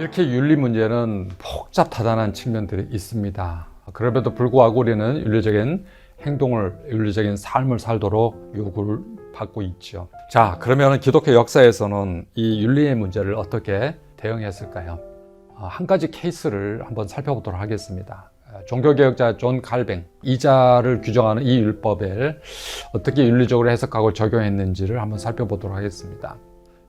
이렇게 윤리 문제는 복잡다단한 측면들이 있습니다. 그럼에도 불구하고 우리는 윤리적인 행동을, 윤리적인 삶을 살도록 요구를 받고 있죠. 자, 그러면 기독교 역사에서는 이 윤리의 문제를 어떻게 대응했을까요? 어, 한 가지 케이스를 한번 살펴보도록 하겠습니다. 어, 종교개혁자 존 칼뱅, 이자를 규정하는 이 율법을 어떻게 윤리적으로 해석하고 적용했는지를 한번 살펴보도록 하겠습니다.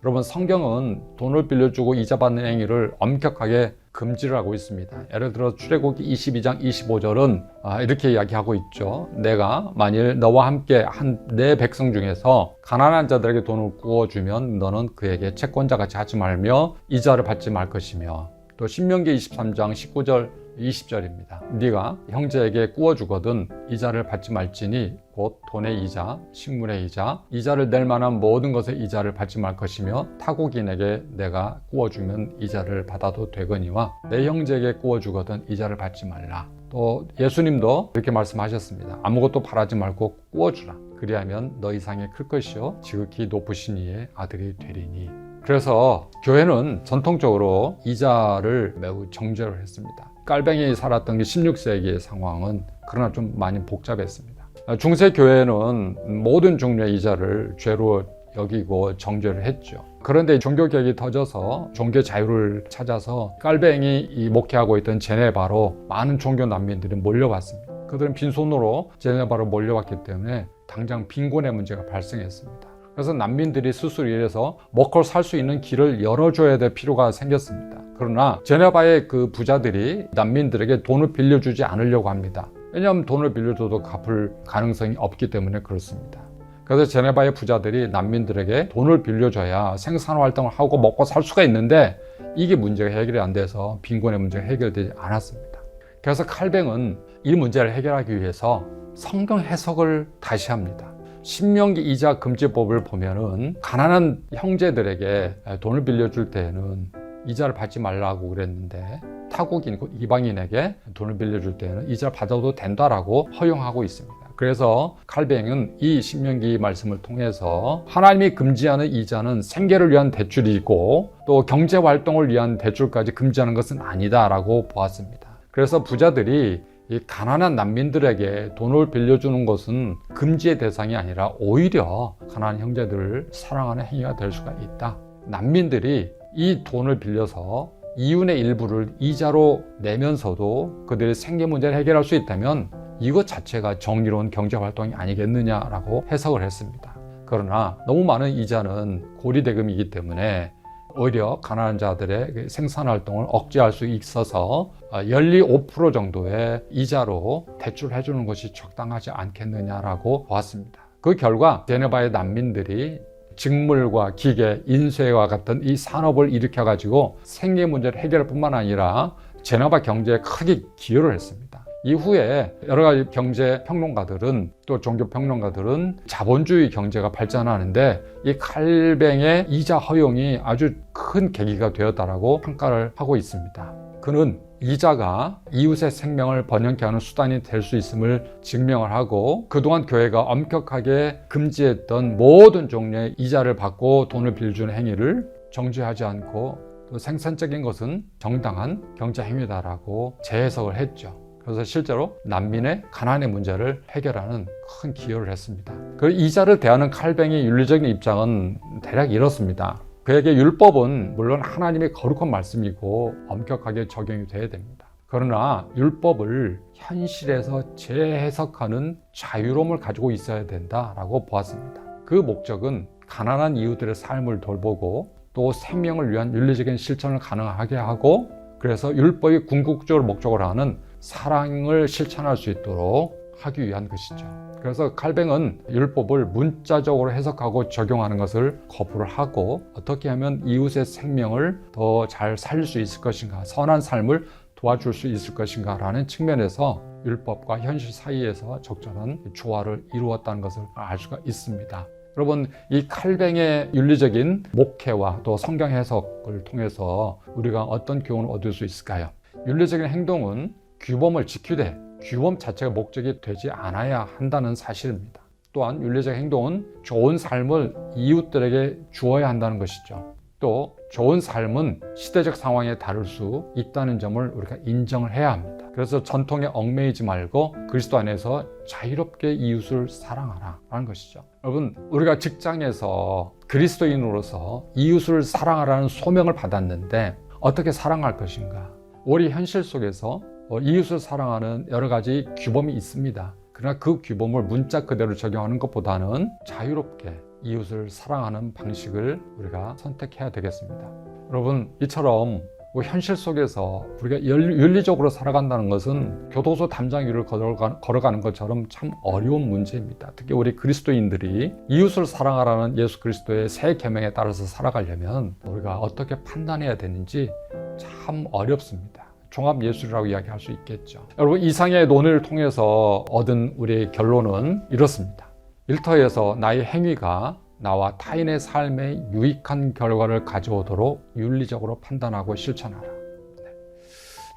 여러분 성경은 돈을 빌려주고 이자 받는 행위를 엄격하게 금지를 하고 있습니다. 예를 들어 출애굽기 22장 25절은 아, 이렇게 이야기하고 있죠. 내가 만일 너와 함께 한 내 백성 중에서 가난한 자들에게 돈을 구워주면 너는 그에게 채권자 같이 하지 말며 이자를 받지 말 것이며 또 신명기 23장 19절 20절입니다. 네가 형제에게 구워주거든 이자를 받지 말지니 곧 돈의 이자, 식물의 이자, 이자를 낼 만한 모든 것의 이자를 받지 말 것이며 타국인에게 내가 구워주면 이자를 받아도 되거니와 내 형제에게 구워주거든 이자를 받지 말라. 또 예수님도 이렇게 말씀하셨습니다. 아무것도 바라지 말고 구워주라. 그리하면 너 이상이 클 것이요 지극히 높으신 이의 아들이 되리니. 그래서 교회는 전통적으로 이자를 매우 정죄를 했습니다. 깔뱅이 살았던 게 16세기의 상황은 그러나 좀 많이 복잡했습니다. 중세 교회는 모든 종류의 이자를 죄로 여기고 정죄를 했죠. 그런데 종교 개혁이 터져서 종교 자유를 찾아서 깔뱅이 이 목회하고 있던 제네바로 많은 종교 난민들이 몰려왔습니다. 그들은 빈손으로 제네바로 몰려왔기 때문에 당장 빈곤의 문제가 발생했습니다. 그래서 난민들이 스스로 일해서 먹고 살 수 있는 길을 열어줘야 될 필요가 생겼습니다. 그러나 제네바의 그 부자들이 난민들에게 돈을 빌려주지 않으려고 합니다. 왜냐하면 돈을 빌려줘도 갚을 가능성이 없기 때문에 그렇습니다. 그래서 제네바의 부자들이 난민들에게 돈을 빌려줘야 생산 활동을 하고 먹고 살 수가 있는데 이게 문제가 해결이 안 돼서 빈곤의 문제가 해결되지 않았습니다. 그래서 칼뱅은 이 문제를 해결하기 위해서 성경 해석을 다시 합니다. 신명기 이자 금지법을 보면은 가난한 형제들에게 돈을 빌려줄 때에는 이자를 받지 말라고 그랬는데 타국인 그 이방인에게 돈을 빌려줄 때는 이자를 받아도 된다라고 허용하고 있습니다. 그래서 칼뱅은 이 신명기 말씀을 통해서 하나님이 금지하는 이자는 생계를 위한 대출이고 또 경제 활동을 위한 대출까지 금지하는 것은 아니다라고 보았습니다. 그래서 부자들이 이 가난한 난민들에게 돈을 빌려주는 것은 금지의 대상이 아니라 오히려 가난한 형제들을 사랑하는 행위가 될 수가 있다. 난민들이 이 돈을 빌려서 이윤의 일부를 이자로 내면서도 그들의 생계 문제를 해결할 수 있다면 이것 자체가 정의로운 경제 활동이 아니겠느냐라고 해석을 했습니다. 그러나 너무 많은 이자는 고리대금이기 때문에 오히려 가난한 자들의 그 생산 활동을 억제할 수 있어서 연리 5% 정도의 이자로 대출해 주는 것이 적당하지 않겠느냐라고 보았습니다. 그 결과 제네바의 난민들이 직물과 기계, 인쇄와 같은 이 산업을 일으켜 가지고 생계 문제를 해결할 뿐만 아니라 제네바 경제에 크게 기여를 했습니다. 이후에 여러 가지 경제 평론가들은 또 종교 평론가들은 자본주의 경제가 발전하는데 이 칼뱅의 이자 허용이 아주 큰 계기가 되었다라고 평가를 하고 있습니다. 그는 이자가 이웃의 생명을 번영케 하는 수단이 될 수 있음을 증명을 하고 그동안 교회가 엄격하게 금지했던 모든 종류의 이자를 받고 돈을 빌려주는 행위를 정지하지 않고 또 생산적인 것은 정당한 경제 행위다라고 재해석을 했죠. 그래서 실제로 난민의 가난의 문제를 해결하는 큰 기여를 했습니다. 그 이자를 대하는 칼뱅의 윤리적인 입장은 대략 이렇습니다. 그에게 율법은 물론 하나님의 거룩한 말씀이고 엄격하게 적용이 돼야 됩니다. 그러나 율법을 현실에서 재해석하는 자유로움을 가지고 있어야 된다라고 보았습니다. 그 목적은 가난한 이웃들의 삶을 돌보고 또 생명을 위한 윤리적인 실천을 가능하게 하고 그래서 율법이 궁극적으로 목적을 하는 사랑을 실천할 수 있도록 하기 위한 것이죠. 그래서 칼뱅은 율법을 문자적으로 해석하고 적용하는 것을 거부를 하고 어떻게 하면 이웃의 생명을 더 잘 살릴 수 있을 것인가, 선한 삶을 도와줄 수 있을 것인가 라는 측면에서 율법과 현실 사이에서 적절한 조화를 이루었다는 것을 알 수가 있습니다. 여러분, 이 칼뱅의 윤리적인 목회와 또 성경 해석을 통해서 우리가 어떤 교훈을 얻을 수 있을까요? 윤리적인 행동은 규범을 지키되 규범 자체가 목적이 되지 않아야 한다는 사실입니다. 또한 윤리적 행동은 좋은 삶을 이웃들에게 주어야 한다는 것이죠. 또 좋은 삶은 시대적 상황에 다를 수 있다는 점을 우리가 인정을 해야 합니다. 그래서 전통에 얽매이지 말고 그리스도 안에서 자유롭게 이웃을 사랑하라 라는 것이죠. 여러분, 우리가 직장에서 그리스도인으로서 이웃을 사랑하라는 소명을 받았는데 어떻게 사랑할 것인가? 우리 현실 속에서 어, 이웃을 사랑하는 여러 가지 규범이 있습니다. 그러나 그 규범을 문자 그대로 적용하는 것보다는 자유롭게 이웃을 사랑하는 방식을 우리가 선택해야 되겠습니다. 여러분, 이처럼 뭐 현실 속에서 우리가 열- 윤리적으로 살아간다는 것은 교도소 담장 위를 걸어가- 걸어가는 것처럼 참 어려운 문제입니다. 특히 우리 그리스도인들이 이웃을 사랑하라는 예수 그리스도의 새 계명에 따라서 살아가려면 우리가 어떻게 판단해야 되는지 참 어렵습니다. 종합 예술이라고 이야기할 수 있겠죠. 여러분 이상의 논의를 통해서 얻은 우리의 결론은 이렇습니다. 일터에서 나의 행위가 나와 타인의 삶에 유익한 결과를 가져오도록 윤리적으로 판단하고 실천하라. 네.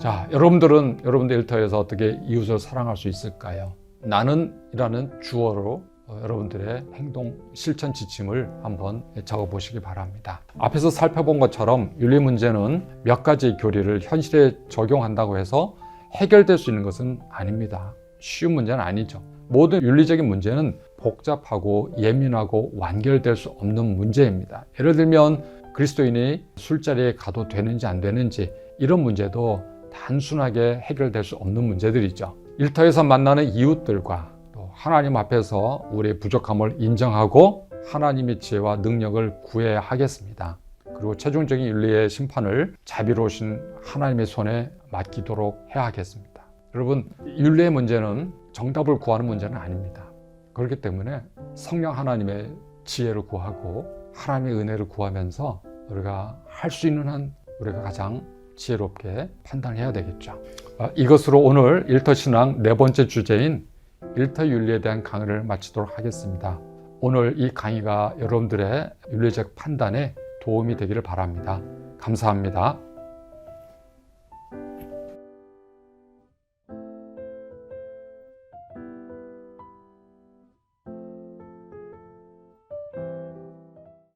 자, 여러분들은 여러분들 일터에서 어떻게 이웃을 사랑할 수 있을까요? 나는 이라는 주어로 어, 여러분들의 행동 실천 지침을 한번 적어 보시기 바랍니다. 앞에서 살펴본 것처럼 윤리 문제는 몇 가지 교리를 현실에 적용한다고 해서 해결될 수 있는 것은 아닙니다. 쉬운 문제는 아니죠. 모든 윤리적인 문제는 복잡하고 예민하고 완결될 수 없는 문제입니다. 예를 들면 그리스도인이 술자리에 가도 되는지 안 되는지 이런 문제도 단순하게 해결될 수 없는 문제들이죠. 일터에서 만나는 이웃들과 또 하나님 앞에서 우리의 부족함을 인정하고 하나님의 지혜와 능력을 구해야 하겠습니다. 그리고 최종적인 윤리의 심판을 자비로우신 하나님의 손에 맡기도록 해야 하겠습니다. 여러분, 윤리의 문제는 정답을 구하는 문제는 아닙니다. 그렇기 때문에 성령 하나님의 지혜를 구하고 하나님의 은혜를 구하면서 우리가 할 수 있는 한 우리가 가장 지혜롭게 판단해야 되겠죠. 아, 이것으로 오늘 일터 신앙 네 번째 주제인 일터 윤리에 대한 강의를 마치도록 하겠습니다. 오늘 이 강의가 여러분들의 윤리적 판단에 도움이 되기를 바랍니다. 감사합니다.